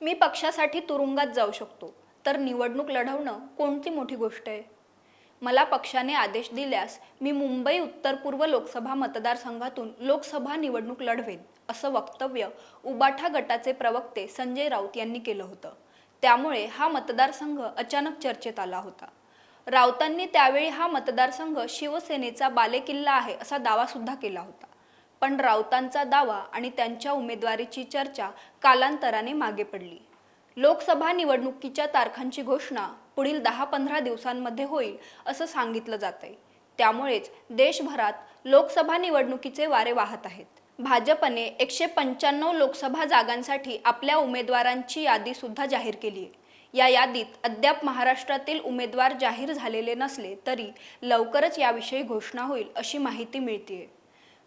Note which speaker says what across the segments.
Speaker 1: मी पक्षासाठी तुरुंगात जाऊ शकतो. तर निवडणूक लढवणं कोणती मोठी गोष्ट आहे? मला पक्षाने आदेश दिल्यास मी मुंबई उत्तर पूर्व लोकसभा मतदारसंघातून लोकसभा निवडणूक लढवेन असं वक्तव्य उबाठा गटाचे प्रवक्ते संजय राऊत यांनी केलं होतं. त्यामुळे हा मतदारसंघ अचानक चर्चेत आला होता. राऊतांनी त्यावेळी हा मतदारसंघ शिवसेनेचा बालेकिल्ला आहे असा दावासुद्धा केला होता. पण राऊतांचा दावा आणि त्यांच्या उमेदवारीची चर्चा कालांतराने मागे पडली. लोकसभा निवडणुकीच्या तारखांची घोषणा पुढील दहा पंधरा दिवसांमध्ये होईल असं सांगितलं जात आहे त्यामुळेच देशभरात लोकसभा निवडणुकीचे वारे वाहत आहेत. भाजपने एकशे पंच्याण्णव लोकसभा जागांसाठी आपल्या उमेदवारांची यादी सुद्धा जाहीर केली आहे. या यादीत अद्याप महाराष्ट्रातील उमेदवार जाहीर झालेले नसले तरी लवकरच याविषयी घोषणा होईल अशी माहिती मिळतीये.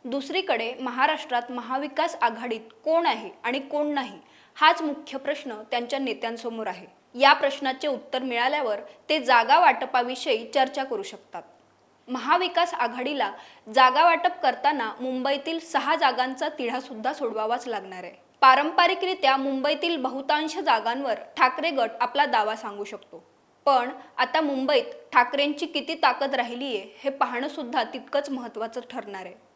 Speaker 1: दुसरीकडे महाराष्ट्रात महाविकास आघाडीत कोण आहे आणि कोण नाही हाच मुख्य प्रश्न त्यांच्या नेत्यांसमोर आहे. या प्रश्नाचे उत्तर मिळाल्यावर ते जागा वाटपाविषयी चर्चा करू शकतात. महाविकास आघाडीला जागा वाटप करताना मुंबईतील सहा जागांचा तिढा सुद्धा सोडवावाच लागणार आहे. पारंपरिकरित्या मुंबईतील बहुतांश जागांवर ठाकरे गट आपला दावा सांगू शकतो. पण आता मुंबईत ठाकरेंची किती ताकद राहिली आहे हे पाहणं सुद्धा तितकंच महत्त्वाचं ठरणार आहे.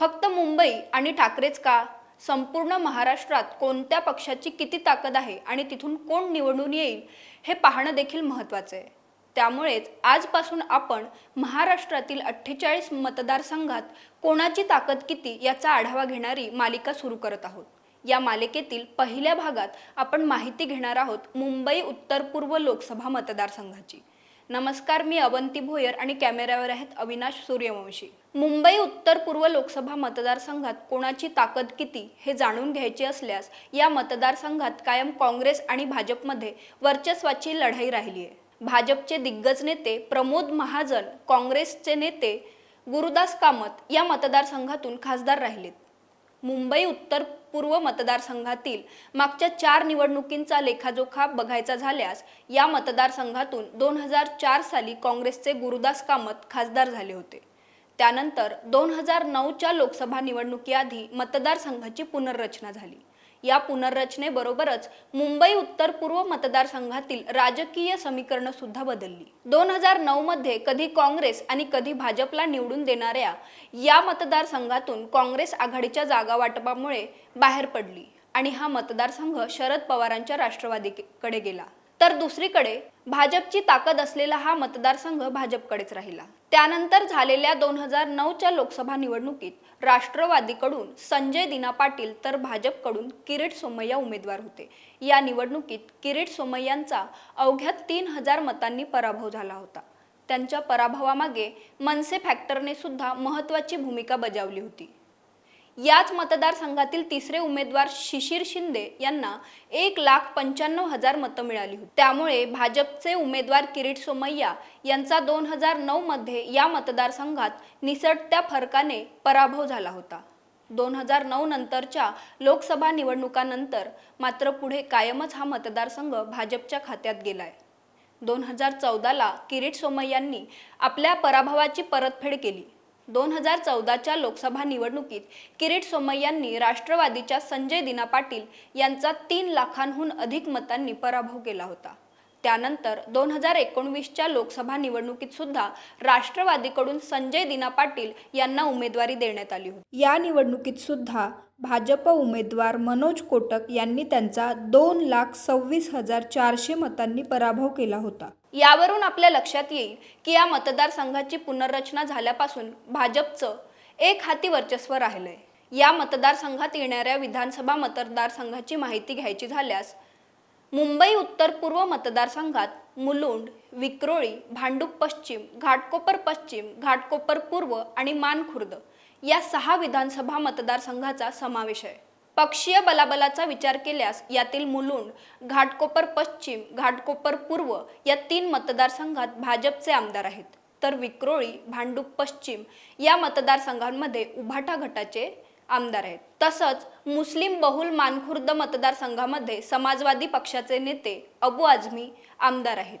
Speaker 1: फक्त मुंबई आणि ठाकरेच का? संपूर्ण महाराष्ट्रात कोणत्या पक्षाची किती ताकद आहे आणि तिथून कोण निवडून येईल हे पाहणं देखील महत्त्वाचं आहे. त्यामुळेच आजपासून आपण महाराष्ट्रातील अठ्ठेचाळीस मतदारसंघात कोणाची ताकद किती याचा आढावा घेणारी मालिका सुरू करत आहोत. या मालिकेतील पहिल्या भागात आपण माहिती घेणार आहोत मुंबई उत्तर पूर्व लोकसभा मतदारसंघाची. नमस्कार मी अवंती भोयर आणि कॅमेऱ्यावर आहेत अविनाश सूर्यवंशी. मुंबई उत्तर पूर्व लोकसभा मतदारसंघात कोणाची ताकद किती हे जाणून घ्यायचे असल्यास या मतदारसंघात कायम काँग्रेस आणि भाजपमध्ये वर्चस्वाची लढाई राहिली आहे. भाजपचे दिग्गज नेते प्रमोद महाजन काँग्रेसचे नेते गुरुदास कामत या मतदारसंघातून खासदार राहिलेत. मुंबई उत्तर पूर्व मतदारसंघातील मागच्या चार निवडणुकींचा लेखाजोखा बघायचा झाल्यास या मतदारसंघातून दोन हजार चार साली काँग्रेसचे गुरुदास कामत खासदार झाले होते. त्यानंतर दोन हजार नऊच्या लोकसभा निवडणुकीआधी मतदारसंघाची पुनर्रचना झाली. या पुनर्रचनेबरोबरच मुंबई उत्तर पूर्व मतदारसंघातील राजकीय समीकरणं सुद्धा बदलली. दोन हजार नऊ मध्ये कधी काँग्रेस आणि कधी भाजपला निवडून देणाऱ्या या मतदारसंघातून काँग्रेस आघाडीच्या जागा वाटपामुळे बाहेर पडली आणि हा मतदारसंघ शरद पवारांच्या राष्ट्रवादीकडे गेला. तर दुसरीकडे भाजपची ताकद असलेला हा मतदारसंघ भाजपकडेच राहिला. त्यानंतर झालेल्या दोन हजार नऊच्या लोकसभा निवडणुकीत राष्ट्रवादीकडून संजय दिना पाटील तर भाजपकडून किरीट सोमय्या उमेदवार होते. या निवडणुकीत किरीट सोमय्यांचा अवघ्या तीन हजार मतांनी पराभव झाला होता. त्यांच्या पराभवामागे मनसे फॅक्टरने सुद्धा महत्त्वाची भूमिका बजावली होती. याच मतदारसंघातील तिसरे उमेदवार शिशिर शिंदे यांना एक लाख पंच्याण्णव हजार मतं मिळाली होती. त्यामुळे भाजपचे उमेदवार किरीट सोमय्या यांचा दोन हजार नऊमध्ये या मतदारसंघात निसटत्या फरकाने पराभव झाला होता. दोन हजार नऊ नंतरच्या लोकसभा निवडणुकानंतर मात्र पुढे कायमच हा मतदारसंघ भाजपच्या खात्यात गेलाय. दोन हजार चौदाला किरीट सोमय्यांनी आपल्या पराभवाची परतफेड केली. दोन हजार चौदाच्या लोकसभा निवडणुकीत किरीट सोमय्यांनी राष्ट्रवादीच्या संजय दिना पाटील यांचा तीन लाखांहून अधिक मतांनी पराभव केला होता. त्यानंतर दोन हजार एकोणवीसच्या लोकसभा निवडणुकीत सुद्धा राष्ट्रवादीकडून संजय दिना पाटील यांना उमेदवारी देण्यात आली होती. या निवडणुकीत सुद्धा भाजप उमेदवार मनोज कोटक यांनी त्यांचा दोन लाख सव्वीस हजार चारशे मतांनी पराभव केला होता. यावरून आपल्या लक्षात येईल की या मतदारसंघाची पुनर्रचना झाल्यापासून भाजपचं एक हाती वर्चस्व राहिलंय. या मतदारसंघात येणाऱ्या विधानसभा मतदारसंघाची माहिती घ्यायची झाल्यास मुंबई उत्तर पूर्व मतदारसंघात मुलुंड विक्रोळी भांडूप पश्चिम घाटकोपर पश्चिम घाटकोपर पूर्व आणि मानखुर्द या सहा विधानसभा मतदारसंघाचा समावेश आहे. पक्षीय बलाबलाचा विचार केल्यास यातील मुलुंड घाटकोपर पश्चिम घाटकोपर पूर्व या तीन मतदारसंघात भाजपचे आमदार आहेत. तर विक्रोळी भांडूप पश्चिम या मतदारसंघांमध्ये उभाटा गटाचे आमदार आहेत. तसंच मुस्लिम बहुल मानखुर्द मतदारसंघामध्ये समाजवादी पक्षाचे नेते अबू आझमी आमदार आहेत.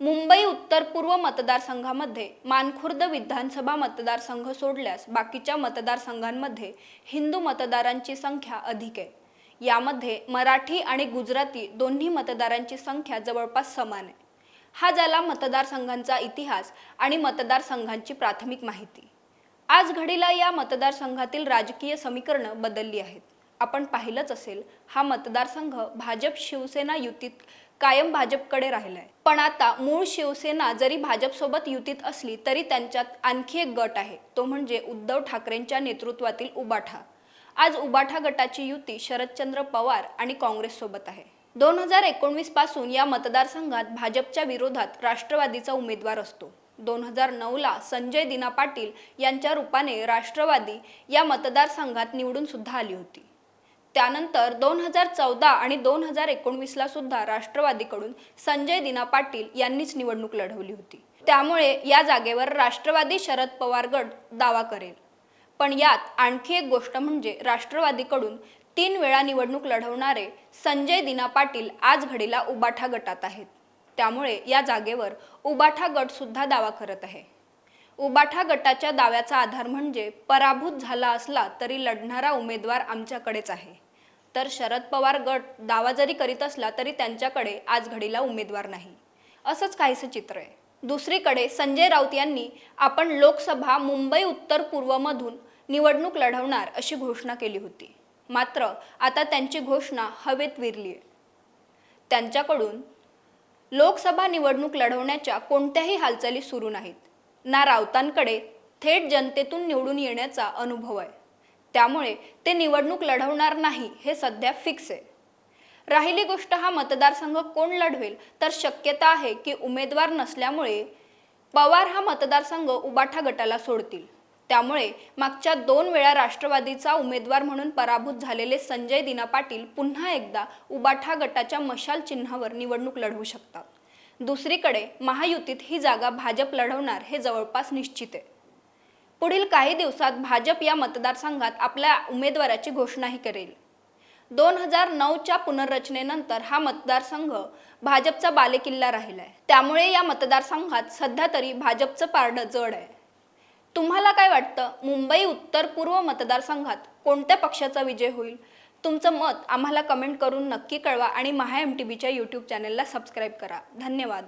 Speaker 1: मुंबई उत्तर पूर्व मतदारसंघामध्ये मानखुर्द विधानसभा मतदारसंघ सोडल्यास बाकीच्या मतदारसंघांमध्ये हिंदू मतदारांची संख्या अधिक आहे. यामध्ये मराठी आणि गुजराती दोन्ही मतदारांची संख्या जवळपास समान आहे. हा झाला मतदारसंघांचा इतिहास आणि मतदारसंघांची प्राथमिक माहिती. आज घडीला या मतदारसंघातील राजकीय समीकरणं बदलली आहेत. आपण पाहिलंच असेल हा मतदारसंघ भाजप शिवसेना युतीत कायम भाजपकडे राहिलाय. पण आता मूळ शिवसेना जरी भाजपसोबत युतीत असली तरी त्यांच्यात आणखी एक गट आहे. तो म्हणजे उद्धव ठाकरेंच्या नेतृत्वातील उबाठा. आज उबाठा गटाची युती शरदचंद्र पवार आणि काँग्रेस सोबत आहे. दोन हजार एकोणवीसपासून या मतदारसंघात भाजपच्या विरोधात राष्ट्रवादीचा उमेदवार असतो. दोन हजार नऊला संजय दिना पाटील यांच्या रूपाने राष्ट्रवादी या मतदारसंघात निवडून सुद्धा आली होती. त्यानंतर दोन हजार चौदा आणि दोन हजार एकोणवीसला सुद्धा राष्ट्रवादीकडून संजय दिना पाटील यांनीच निवडणूक लढवली होती. त्यामुळे या जागेवर राष्ट्रवादी शरद पवार गट दावा करेल. पण यात आणखी एक गोष्ट म्हणजे राष्ट्रवादीकडून तीन वेळा निवडणूक लढवणारे संजय दिना पाटील आज घडीला उबाठा गटात आहेत. त्यामुळे या जागेवर उबाठा गट सुद्धा दावा करत आहे. उबाठा गटाच्या दाव्याचा आधार म्हणजे पराभूत झाला असला तरी लढणारा उमेदवार आमच्याकडेच आहे. तर शरद पवार गट दावा जरी करीत असला तरी त्यांच्याकडे आज घडीला उमेदवार नाही. असंच काहीसं चित्र आहे. दुसरीकडे संजय राऊत यांनी आपण लोकसभा मुंबई उत्तर पूर्वमधून निवडणूक लढवणार अशी घोषणा केली होती. मात्र आता त्यांची घोषणा हवेत विरली आहे त्यांच्याकडून लोकसभा निवडणूक लढवण्याच्या कोणत्याही हालचाली सुरू नाहीत. ना राऊतांकडे थेट जनतेतून निवडून येण्याचा अनुभव आहे. त्यामुळे ते निवडणूक लढवणार नाही हे सध्या फिक्स आहे. राहिली गोष्ट हा मतदारसंघ कोण लढवेल तर शक्यता आहे की उमेदवार नसल्यामुळे पवार हा मतदारसंघ उबाठा गटाला सोडतील. त्यामुळे मागच्या दोन वेळा राष्ट्रवादीचा उमेदवार म्हणून पराभूत झालेले संजय दिना पाटील पुन्हा एकदा उबाठा गटाच्या मशाल चिन्हावर निवडणूक लढवू शकतात. दुसरीकडे महायुतीत ही जागा भाजप लढवणार हे जवळपास निश्चित आहे. पुढील काही दिवसात भाजप या मतदारसंघात आपल्या उमेदवाराची घोषणाही करेल. दोन हजार नऊच्या पुनर्रचनेनंतर हा मतदारसंघ भाजपचा बालेकिल्ला राहिलाय. त्यामुळे या मतदारसंघात सध्या तरी भाजपचं पारडं जड आहे. तुम्हाला काय वाटतं? मुंबई उत्तर पूर्व मतदारसंघात कोणत्या पक्षाचा विजय होईल? तुमचं मत आम्हाला कमेंट करून नक्की कळवा आणि महा एम टी बीच्या यूट्यूब चॅनलला सबस्क्राईब करा. धन्यवाद.